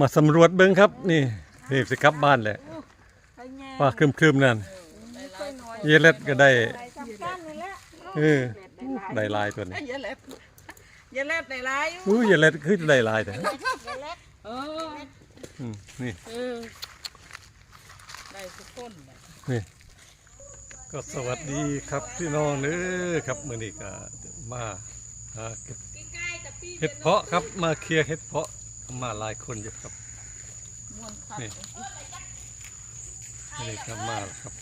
มาสำรวจเบิ้งครับนี่นี่สิกลับบ้านแหละว่าครึมๆนั่นเยเล็ดก็ได้สำคัญเลยแหละเออได้ลายตัวนี้อย่าเล็บอย่าเล็บในลายอยู่อู้เยเล็ดคือได้ลายแต่เอออืมนี่เออได้ทุกคนน่ะนี่ก็สวัสดีครับพี่น้องเด้อครับมื้อนี้ก็มาหาเก็บเห็ดเพาะครับมาเคลียร์เห็ดเพาะ มาหลายคนอยู่ครับม่วนคักนี่นี่ก็มาแล้วครับ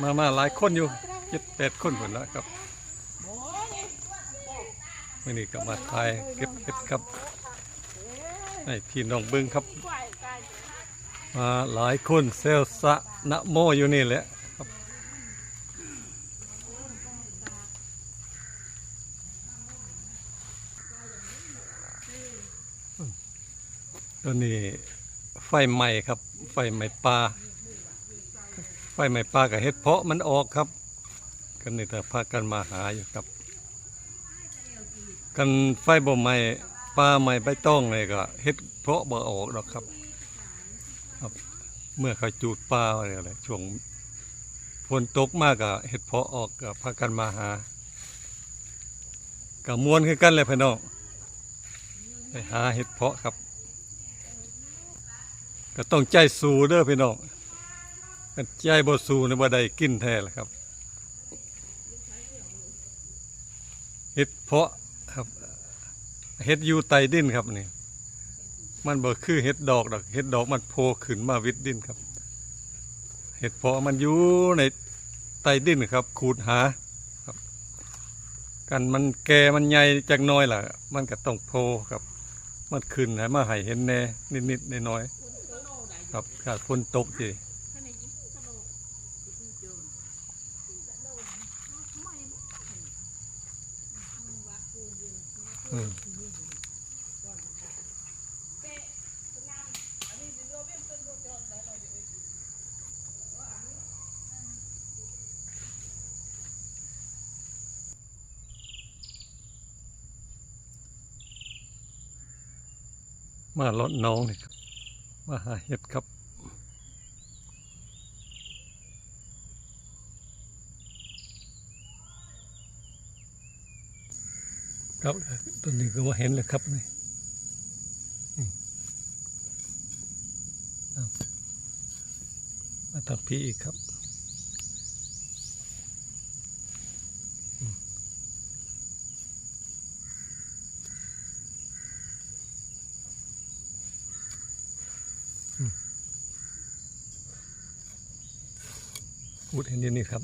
มามาหลายคนอยู่เจ็ดแปดคนหมดแล้วครับมื่อนี้ก็มาถ่ายเก็บเห็ดครับให้พี่น้องเบิ้งครับ มาหลายคนเซลสะนะโมอยู่นี่แหละครับ ตอนนี้ไฟไหม้ครับ ไฟไหม้ปลาไฟไหม้ปลากับเห็ดเพาะมันออกครับ กันนี่แต่พากันมาหาอยู่ครับ กันไฟบ่ไหม้ปลาไหม้ใบตองเลยก็เห็ดเพาะบ่ออกหรอกครับ ครับ เมื่อเขาจูดปลาอะไรอะไรช่วงฝนตกมากก็เห็ดเพาะออกก็พากันมาหากับมวนคือกันเลยพี่น้องไปหาเห็ดเพาะครับ ก็ต้องใจสู้เด้อพี่น้องกันใจบ่สู้ในบ่ได้กินแท้ละครับเห็ดเพาะครับเห็ดอยู่ใต้ดินครับนี่มันบ่คือเห็ดดอกดอกเห็ดดอกมันโผล่ขึ้นมาวิดดินครับเห็ดเพาะมันอยู่ในใต้ดินครับ ขูดหาครับกันมันแก่มันใหญ่จักน้อยล่ะ มันก็ต้องโผล่ครับ มันขึ้นให้มาให้เห็นแน่นิดๆน้อยๆ ครับขาดฝนตกจีอืมมาลดน้องนี่ครับ มาหาเห็ดครับครับตัวนี้ก็ว่าเห็นเลยครับนี่มาตักพี่อีกครับ พูดเห็นนี่นี่ครับ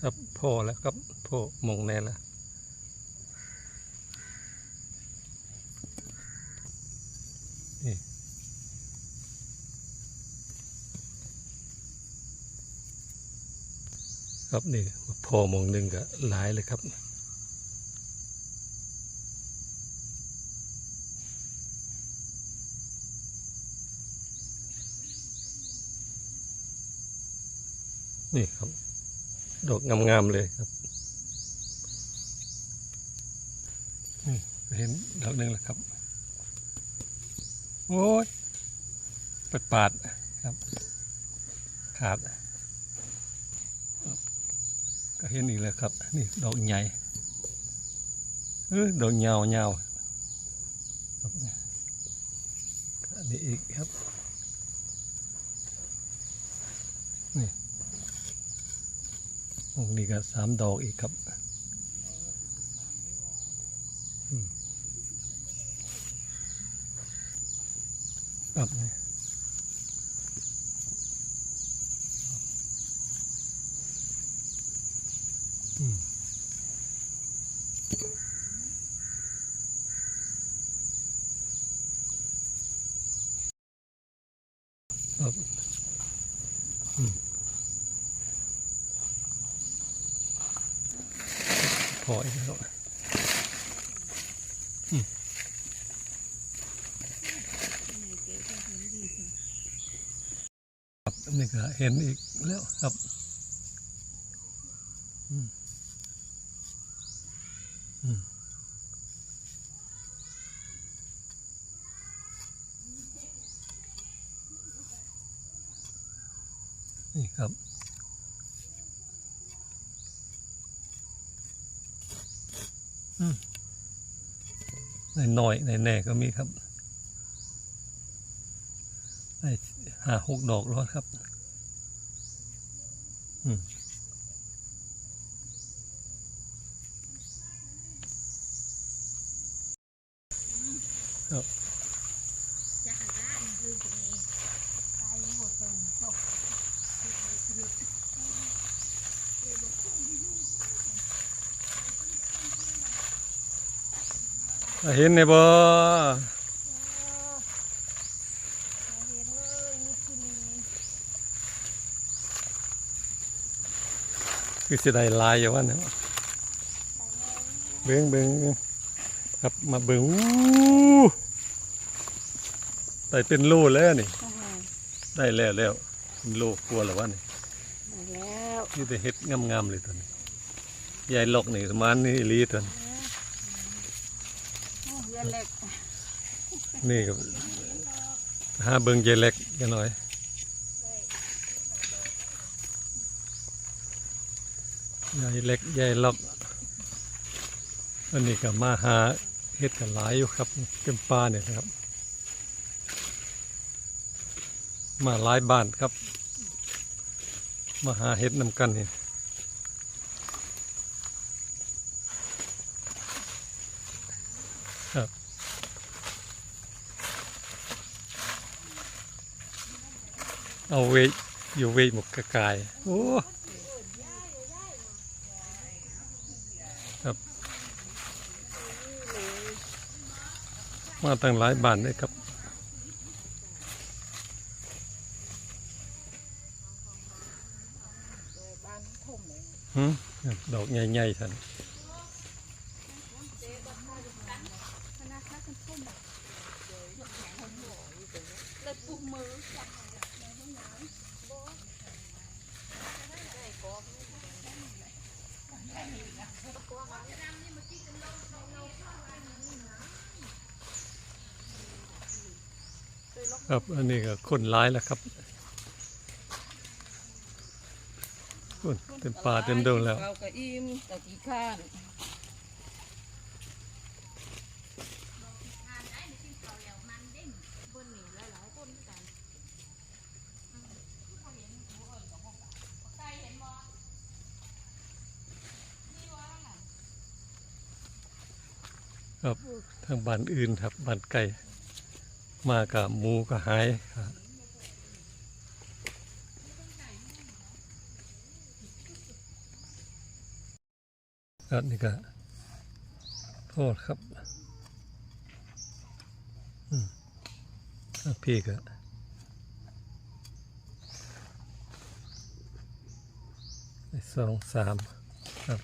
ครับพ่อแล้วครับพ่อมงแน่แล้วนี่ครับนี่พ่อมงหนึ่งก็หลายเลยครับ นี่ครับ ดอกงามๆเลยครับนี่เห็นดอกหนึ่งแล้วครับ โอ้ยปาดปาดครับ ขาด ก็เห็นอีกแล้วครับ นี่ดอกใหญ่เออดอกยาวๆครับเนี่อันนี้อีกครับ นี่ นี่ก็สามดอกอีกครับอืมครับนี่อืมครับ อืมพออีกแล้วอืมครับนี่ก็เห็นอีกแล้วครับนี่ครับ อืม หน่อยๆแน่ๆก็มีครับได้ห้าหกดอกรอดครับ อืม เห็นไหมบ่คือสิได้หลายอยู่ว่าเนี่ยเบิ่งเบิ่งครับมาเบิ่งอู้ได้เป็นโลแล้วนี่ ได้แล้วแล้วเป็นโลกลัวแล้ววะนี่แล้วนี่แต่เฮ็ดงามๆเลยตัวนี้ยายลอกนี่ประมาณนี้อีหลีตัวนี้เรือ เล็กนี่ก็หาเบิงยายเล็กกันหน่อยยายเล็กยายล็อกอันนี้ก็มาหาเฮ็ดกันหลายอยู่ครับเต็มป่าเนี่ยครับ มาหลายบ้านครับ มาหาเฮ็ดนำกันเนี่ค เอาเวทอยู่เวทหมกกระกาย โอ้ครับมาตั้งหลายบ้านเลยครับหืมดอกใหญ่ๆท่าน ครับ อันนี้ก็คนร้ายแล้วครับคนเต็มป่าเต็มดงแล้ว เราก็อิ่มตะกี้ข้าน ครับ ทางบ้านอื่นครับบ้านไก่มากับหมูก็หายครับครับนี่ก็โทษครับอืมครับพี่ก็สองสามครับ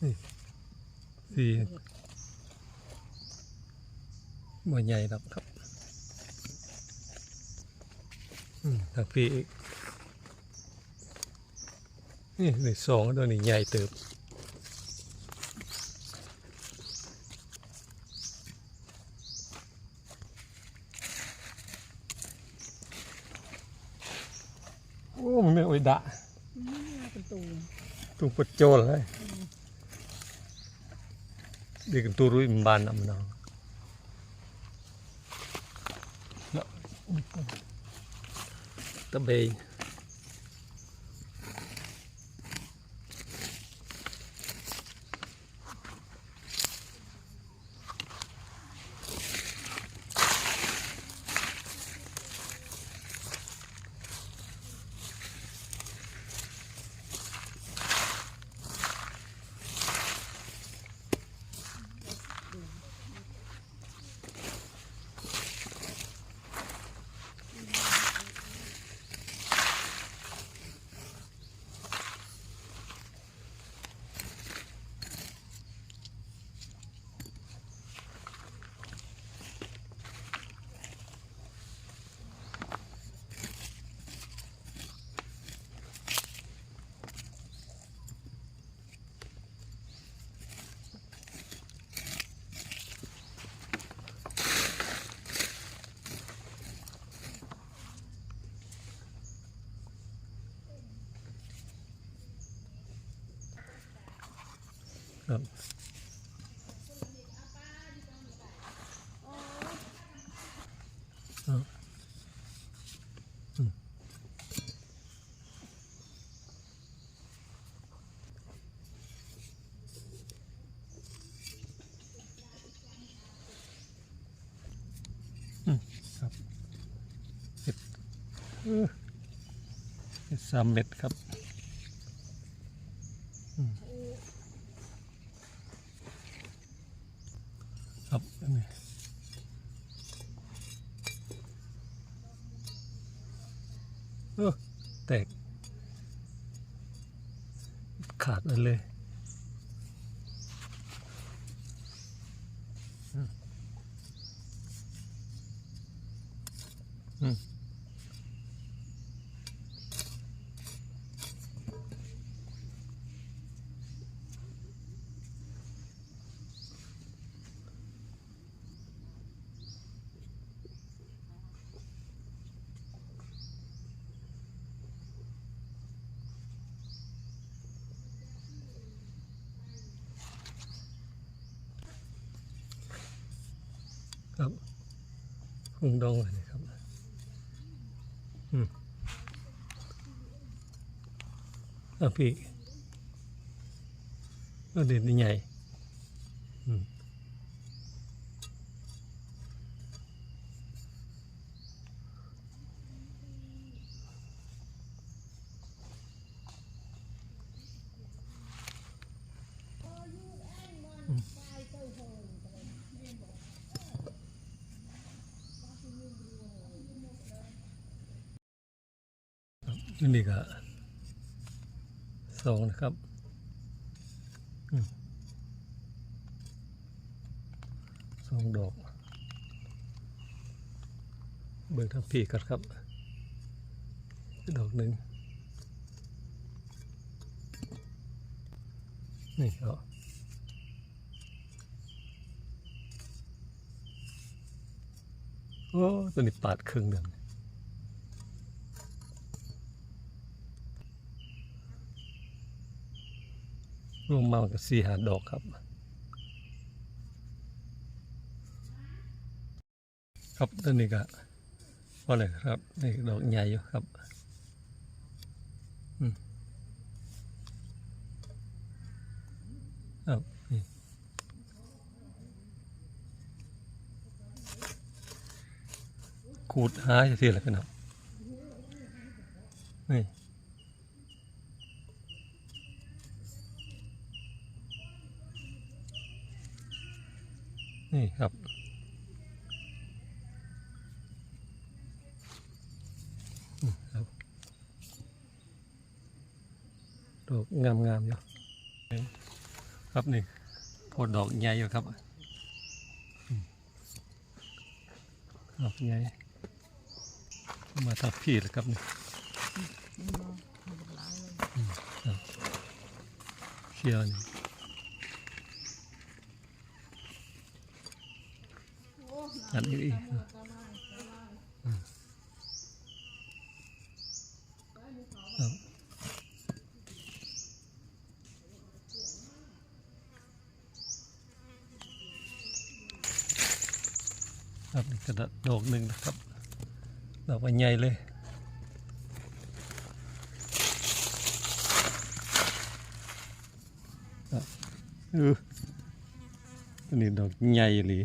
สี่บ่ใหญ่หรอกครับอืมทางพี่อีกนี่นี่สองตัวนี้ใหญ่เติบโอ้มันไม่โอ้ยดะประตูตุงปดโจลเลย ดีกันตูรุยมั ครับอาอืมอืมครับเห็ดเออเห็ดสามเม็ดครับ ครับนี่เออแตก ขาดเลย ครับหุงดองเลยครับอืมอะพี่ก็เด่นใหญ่ นนี้ก็สองนะครับอสองดอก เบิ่งทางพี่กันครับ ดอกหนึ่งนี่เอโอ้ตัวนี้ปาดครึ่งเดือน รวมมากับสี่หาดอกครับ ครับตัวนี้ก็ว่าอะไรครับนี่ดอกใหญ่อยู่ครับอืมครับนี่ขูดหาจะทีละกันครับนี่ นี่ครับ ดอกงามงามๆอยู่ครับนี่พดดอกใหญ่อยู่ครับดอกใหญ่มาทับพี่แล้วครับนี่เขียวนี่ อันนี้ครับครับนี่กระดอกหนึ่งนะครับ ดอกใหญ่เลยครับเออตัวนี้ดอกใหญ่หรือ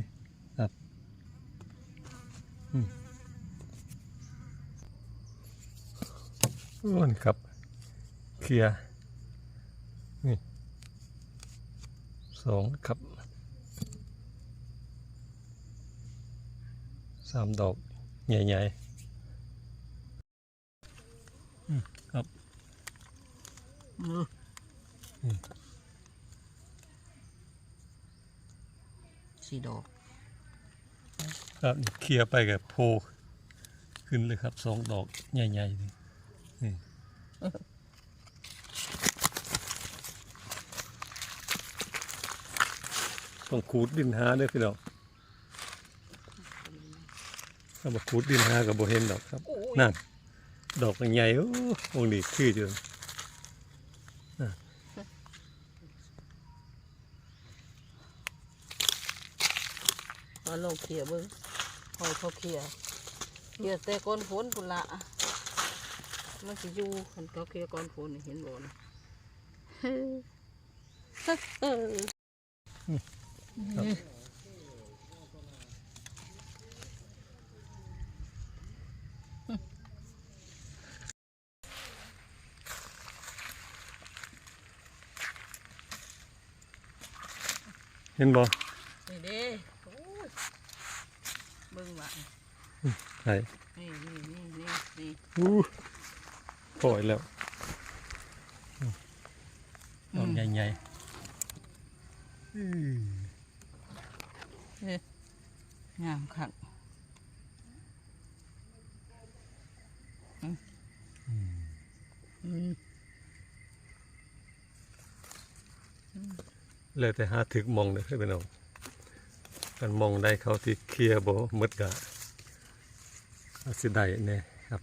โอ้นี่ครับ เคลียร์นี่สองครับสามดอก ใหญ่ๆอืมครับสี่ดอก ครับเคลียไปกับโพขึ้นเลยครับสองดอกใหญ่ๆนี่นี่ต้องขูดดินหาด้วยพี่น้องถ้าบอขูดดินหากับโบเห็นดอกครับ นั่น ดอกใหญ่โอ้โหนี่คือจนมาลองเคลียร์เบิ้ง อยเขาเขียเขียแต่ก้อนฝนพุ่นละมันสิอยู่คันเขาเขียก้อนฝนเห็นบ่นะเฮ้ยเออเห็นบ่ นี่เด้โอ้ย เบิ้งว่าไหนนี่นี่นี่นี่นี่อู้ปล่อยแล้วดอกใหญ่ๆอื้องามคักอืมอืมเลยแต่หาถึกมองเด้อให้เป็นเอา กันมองได้เขาที่เคลียร์บ่หมดกะอาสิได้เนี่ยครับ